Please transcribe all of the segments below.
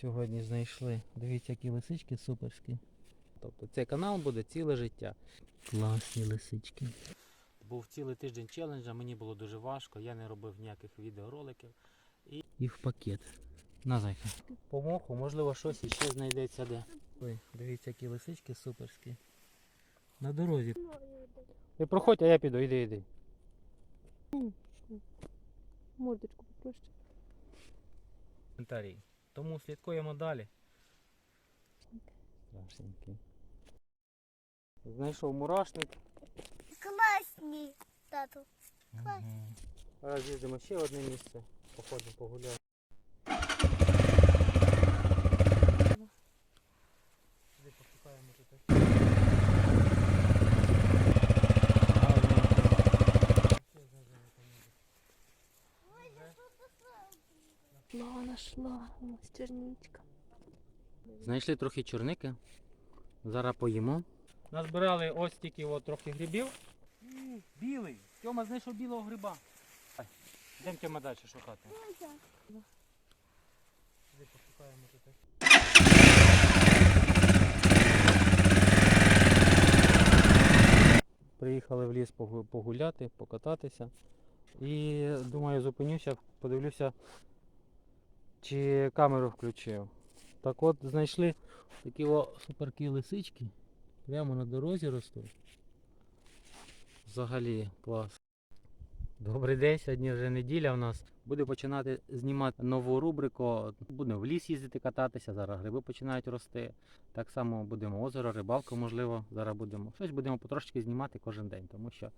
сьогодні знайшли. Дивіться, які лисички суперські. Тобто цей канал буде ціле життя. Класні лисички. Був цілий тиждень челенджа, мені було дуже важко, я не робив ніяких відеороликів. І, і в пакет. На зайка. По моху, можливо, щось іще знайдеться де. Ой, дивіться, які лисички суперські. На дорозі. Ви проходь, а я піду, іди, іди. Мордочку попроще. коментарі. Тому слідкуємо далі. Страшненький. Знайшов мурашник. Класний, тату. Класний. Угу. Зараз їздимо ще одне місце. Походимо, погуляємо. Сюди пошукаємо тут. Шла, нашла. Ось черничка. Знайшли трохи чорники. Зараз поїмо. Назбирали ось тільки от трохи грибів. Білий. Тьома знайшов білого гриба. Йдемо Тьома далі шукати. Сюди пошукаємо тут. Приїхали в ліс погу- погуляти, покататися. І думаю, зупинюся, подивлюся, чи камеру включив. Так от знайшли такі о суперкі лисички. Прямо на дорозі ростуть. Взагалі клас. Добрий день, сьогодні вже неділя в нас. Буду починати знімати нову рубрику. Будемо в ліс їздити кататися, зараз гриби починають рости. Так само будемо озеро, рибалку, можливо. Зараз будемо. Щось будемо потрошки знімати кожен день, тому що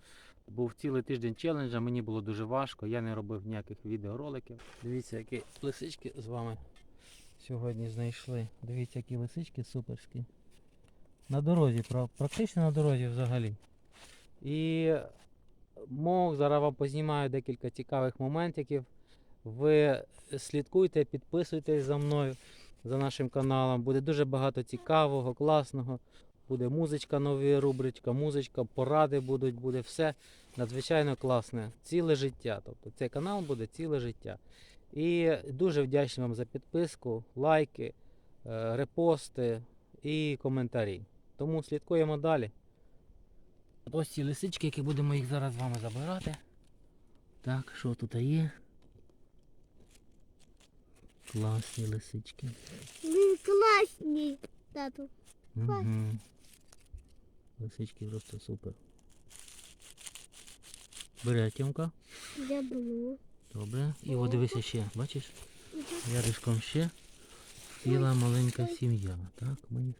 був цілий тиждень челенджа, мені було дуже важко, я не робив ніяких відеороликів. Дивіться, які лисички з вами сьогодні знайшли. Дивіться, які лисички суперські. На дорозі, практично на дорозі взагалі. І мог зараз вам познімаю декілька цікавих моментиків. Ви слідкуйте, підписуйтесь за мною, за нашим каналом. Буде дуже багато цікавого, класного. Буде музичка, нова рубричка, музичка, поради будуть, буде все надзвичайно класне. Ціле життя. Тобто цей канал буде ціле життя. І дуже вдячний вам за підписку, лайки, е, репости і коментарі. Тому слідкуємо далі. Ось ці лисички, які будемо їх зараз з вами забирати. Так, що тут є? Класні лисички. Ми класні, тату. Угу. Лисички просто супер. Бери Тімка. Я буду. Добре. І от дивися ще, бачиш? Рядишком ще ціла маленька сім'я. Так, ми їх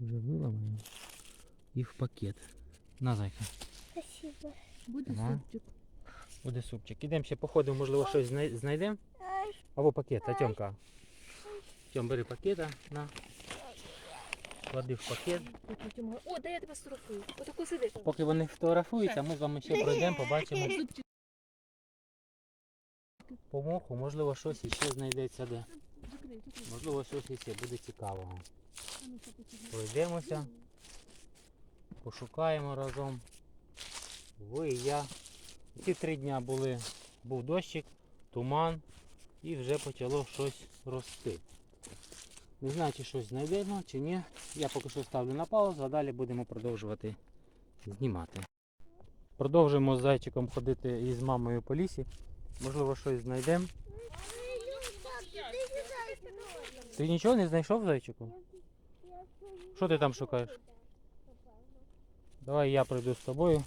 вже виламаємо. І в пакет. На зайка. Спасибо. Буде Ага. супчик. Буде супчик. Ідемо ще походимо, можливо, щось знай- знайдемо. Або пакет, а Тьомка. Тьом, бери пакета, на. Клади в пакет. О, дай я тебе сфотографую. Отако сиди. Поки вони фотографуються, ми з вами ще пройдемо, побачимо Зубчик. по моху, можливо, щось іще знайдеться де. Закрий, закрий. Можливо, щось іще буде цікавого. А ну, тягни. Пройдемося, пошукаємо разом. Ви і я. Ці три дня були, був дощик, туман і вже почало щось рости. Не знаю, чи щось знайдемо, чи ні. Я поки що ставлю на паузу, а далі будемо продовжувати знімати. Продовжуємо з зайчиком ходити із мамою по лісі. Можливо, щось знайдемо. Ти нічого не знайшов зайчику? Що ти там шукаєш? Давай я прийду з тобою.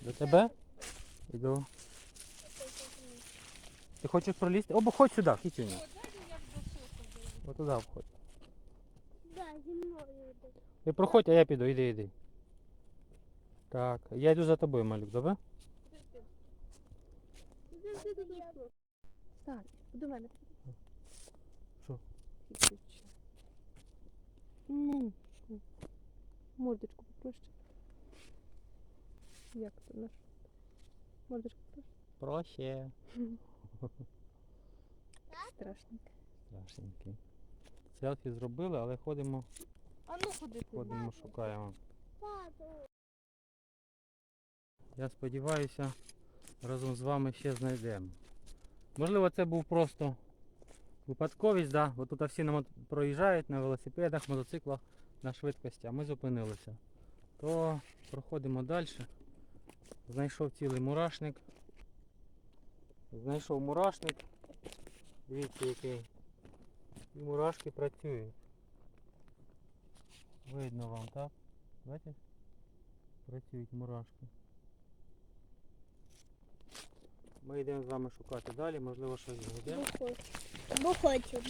До тебе? Іду. Ти хочеш пролізти? О, ходь сюди, кітюню. Ось туди входь. Ти проходь, а я піду, іди, іди. Так, я йду за тобою, малюк, добре? Так, до мене. Що? Ну. Мордочку попроще. Як це наш? Мордочку попроще. Проще. Страшненько. Страшненький. Селфі зробили, але ходимо, А ну ходи ходимо, шукаємо. Я сподіваюся, разом з вами ще знайдемо. Можливо, це був просто випадковість, да? бо тут всі проїжджають на велосипедах, мотоциклах на швидкості, а ми зупинилися. То проходимо далі. Знайшов цілий мурашник. Знайшов мурашник. Дивіться який. І мурашки працюють. Видно вам, так? Бачите? Працюють мурашки. Ми йдемо з вами шукати далі, можливо щось знайдемо. Бо хочу.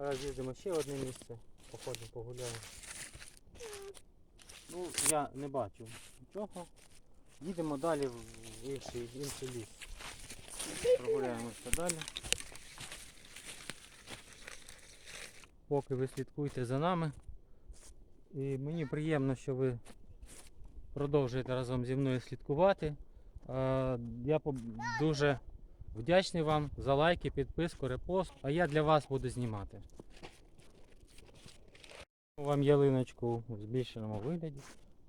Бо хочу. Зараз їздимо ще в одне місце. Походимо, погуляємо. Ну, я не бачу нічого. Їдемо далі в інший, інший ліс. Прогуляємося далі. Поки ви слідкуйте за нами. І мені приємно, що ви продовжуєте разом зі мною слідкувати. Я дуже вдячний вам за лайки, підписку, репост. А я для вас буду знімати. Вам ялиночку в збільшеному вигляді.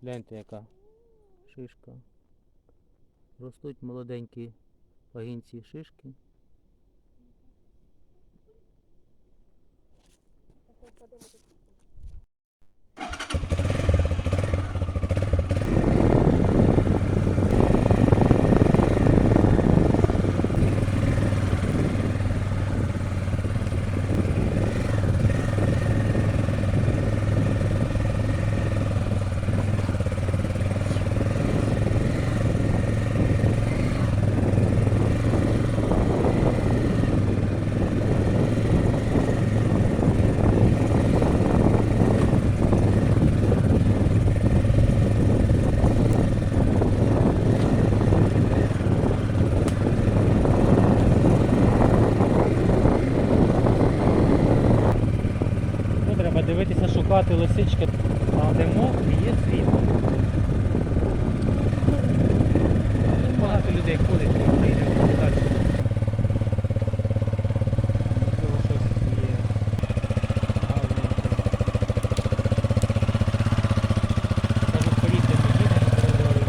Гляньте, яка шишка. Ростуть молоденькі пагінці шишки. Ну, треба шукати лисички там, де мох і є світло. Багато людей ходить, йдемо далі. Можливо, щось є гарненьке. Кажуть, повітря не їде на коридорі.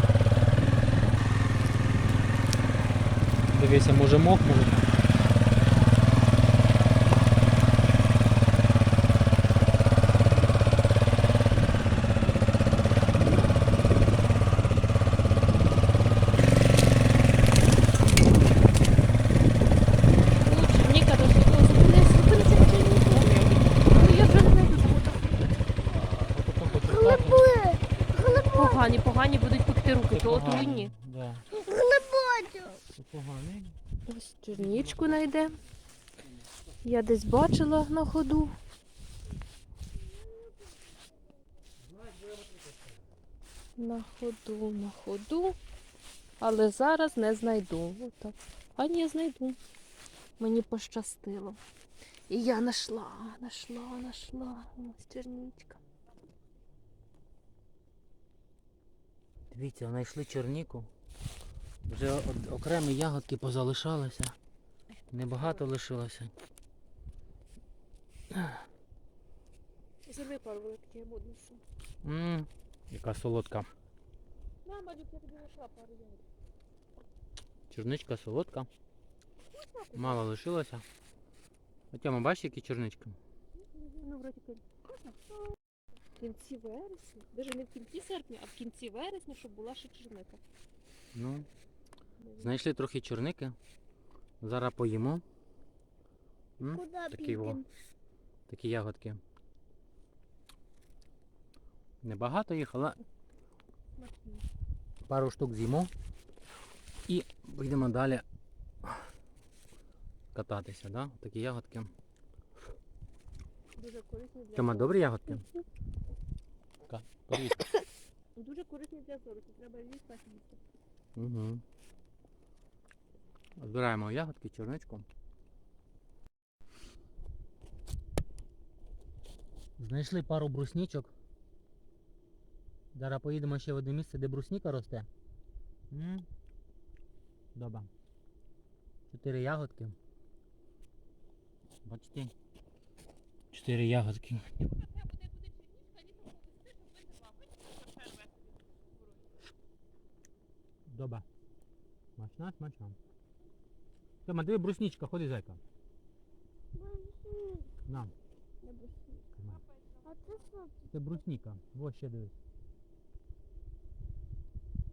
Дивися, може мох, може. Черніка до світло зупинися, зупинися на черніку. Ну я вже не знайду там. Погані, погані будуть пекти руки, то отруйні. Да. Глибоко. Це поганий. Чернічку знайде. Я десь бачила на ходу. На ходу, на ходу. Але зараз не знайду. Отак. А ні, знайду. Мені пощастило. І я знайшла, знайшла, знайшла. Ось чернічка. Дивіться, знайшли черніку. Вже окремі ягодки позалишалися. Небагато лишилося. Зірви пару великих, я буду все. Ммм, яка солодка. На, малюк, я тобі знайшла пару ягод. Чорничка солодка. Мало лишилося. Ми бачите, які чорнички? Ну, вроді. В кінці вересня, навіть не в кінці серпня, а в кінці вересня, щоб була ще черника. Ну, знайшли трохи чорники. Зараз поїмо. М? Во. підемо? Такі ягодки. Небагато їх, але пару штук з'їмо. І будемо далі кататися, да? Такі ягодки. Дуже корисні для Тьома, добрі ягодки? Ка- Привіт. Дуже корисні для зору. Треба їсти так. Угу. Збираємо ягодки, чорничку. Знайшли пару бруснічок. Зараз поїдемо ще в одне місце, де брусніка росте. Добре. Чотири ягодки. Бачите? Чотири ягодки. Добре. Смачна, смачна. Тьома, диви, брусничка, ходи зайка. На, тримай. А це що? це брусніка. Ось ще дивись.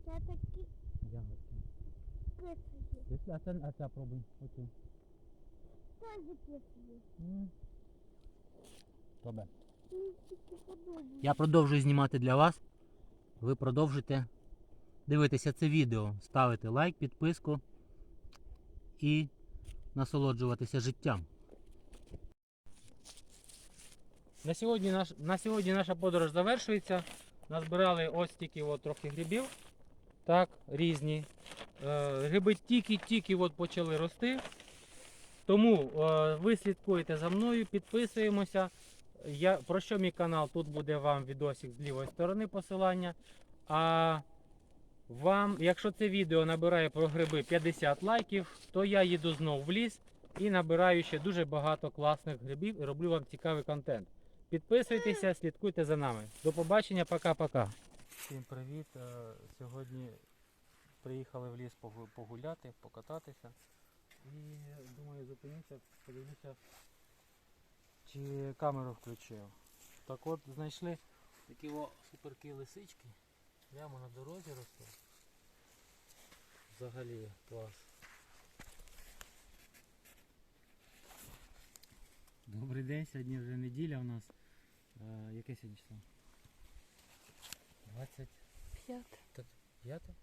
Це такі Ягодки. Дивись, А це, а це пробуй. Оцю. Теж кислі. М. Добре. Мені тільки подобається. Я продовжую знімати для вас. Ви продовжуєте дивитися це відео, ставити лайк, підписку і насолоджуватися життям. На сьогодні, наш, на сьогодні наша подорож завершується. Назбирали ось тільки от трохи грибів. Так, різні. Е, гриби тільки-тільки почали рости. Тому е, ви слідкуєте за мною, підписуємося. Я, про що мій канал? Тут буде вам відосик з лівої сторони посилання. А вам, якщо це відео набирає про гриби 50 лайків, то я їду знову в ліс і набираю ще дуже багато класних грибів і роблю вам цікавий контент. Підписуйтеся, слідкуйте за нами. До побачення, пока-пока. Всім привіт. Е, Сьогодні приїхали в ліс погуляти, покататися. І думаю, зупинюся, подивлюся, чи камеру включив. Так от знайшли такі о, суперки лисички. Прямо на дорозі ростуть. Взагалі клас. Добрий день, сьогодні вже неділя у нас. Е, яке сьогодні число? 25. П'яте.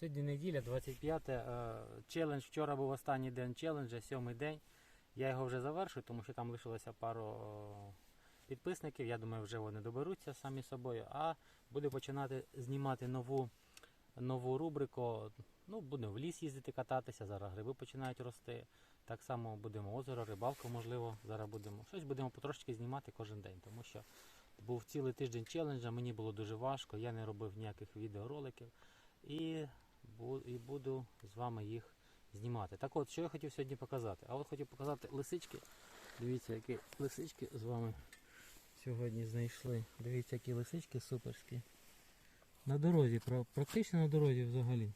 Сьогодні неділя, 25. е, Челендж. Вчора був останній день челенджа, сьомий день. Я його вже завершую, тому що там лишилося пару підписників. Я думаю, вже вони доберуться самі собою. А буду починати знімати нову, нову рубрику. Ну, будемо в ліс їздити кататися, зараз гриби починають рости. Так само будемо озеро, рибалку, можливо, зараз будемо. Щось будемо потрошки знімати кожен день, тому що був цілий тиждень челенджа, мені було дуже важко, я не робив ніяких відеороликів і, і буду з вами їх знімати. Так от, що я хотів сьогодні показати? А от хотів показати лисички. Дивіться, які лисички з вами сьогодні знайшли. Дивіться, які лисички суперські. На дорозі, практично на дорозі взагалі.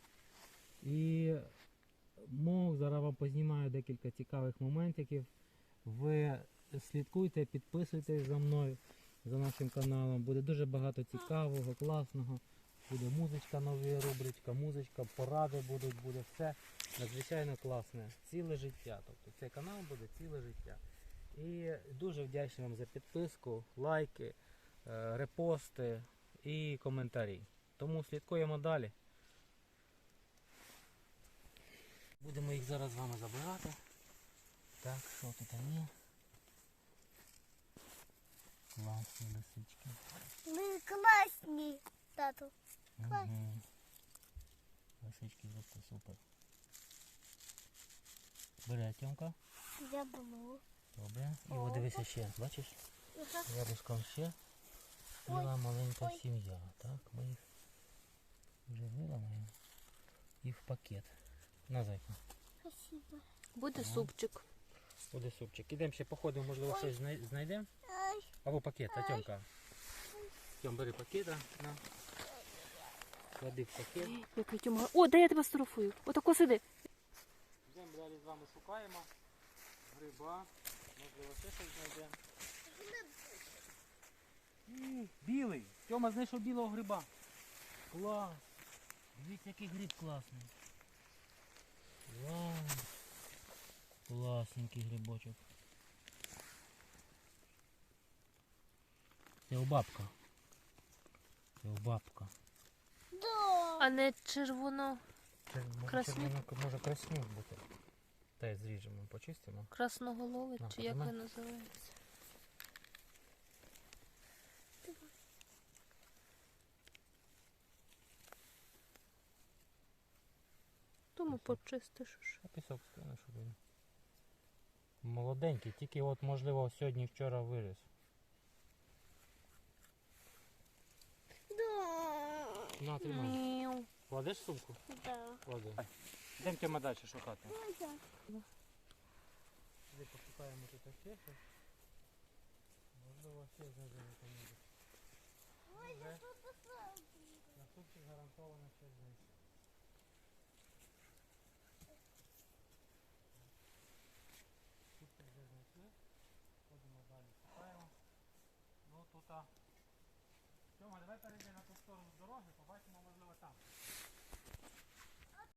І мов, зараз вам познімаю декілька цікавих моментиків. Ви слідкуйте, підписуйтесь за мною, за нашим каналом. Буде дуже багато цікавого, класного. Буде музичка, нова рубричка, музичка, поради будуть, буде все надзвичайно класне. Ціле життя. Тобто цей канал буде ціле життя. І дуже вдячний вам за підписку, лайки, е, репости і коментарі. Тому слідкуємо далі. Будемо їх зараз з вами забирати. Так, що тут є? Класні лисички. Ми класні, тату. Клас. Угу. Лисички просто супер. Бере Тьомка. Я було. Добре. І О. от дивися ще, бачиш? Рядышком ще ціла маленька сім'я. Так, ми їх вже виламаємо. І в пакет. На зайка. Спасибо. Буде Ага. супчик. Буде супчик. Ідемо ще походимо, можливо, Ой. щось знайдемо. Або пакет, а Ай. Тьомка. Тьом, бери пакета. На. Клади в пакет. Який тьома. О, дай я тебе сфотографую. Отако сиди. Йдемо далі з вами шукаємо. Гриба. Можливо, ще щось знайдемо. М, Білий. Тьома знайшов білого гриба. Клас. Дивіться, який гриб класний. Вау. Класненький грибочок. Це у бабка. Це у бабка. да. А не червоно червоно- може краснюк бути. Й зріжемо, почистимо. красноголовий, На, чи як він називається? Тому почистиш. уже. А пісок скину, щоб він. Молоденький, тільки от можливо сьогодні вчора виріс. Да. На, тримай. Мяу. Кладеш сумку? Да. Клади. Йдемо далі шукати. Іди пошукаємо тут аптеку. Можливо, ще знайдемо кому-нибудь. Ой, я тут На сутки гарантовано щось знайти. Сутки вже знайшли. Ходимо далі, шукаємо. Ну тут а... Давай перейдемо на ту сторону дороги, побачимо, можливо, там.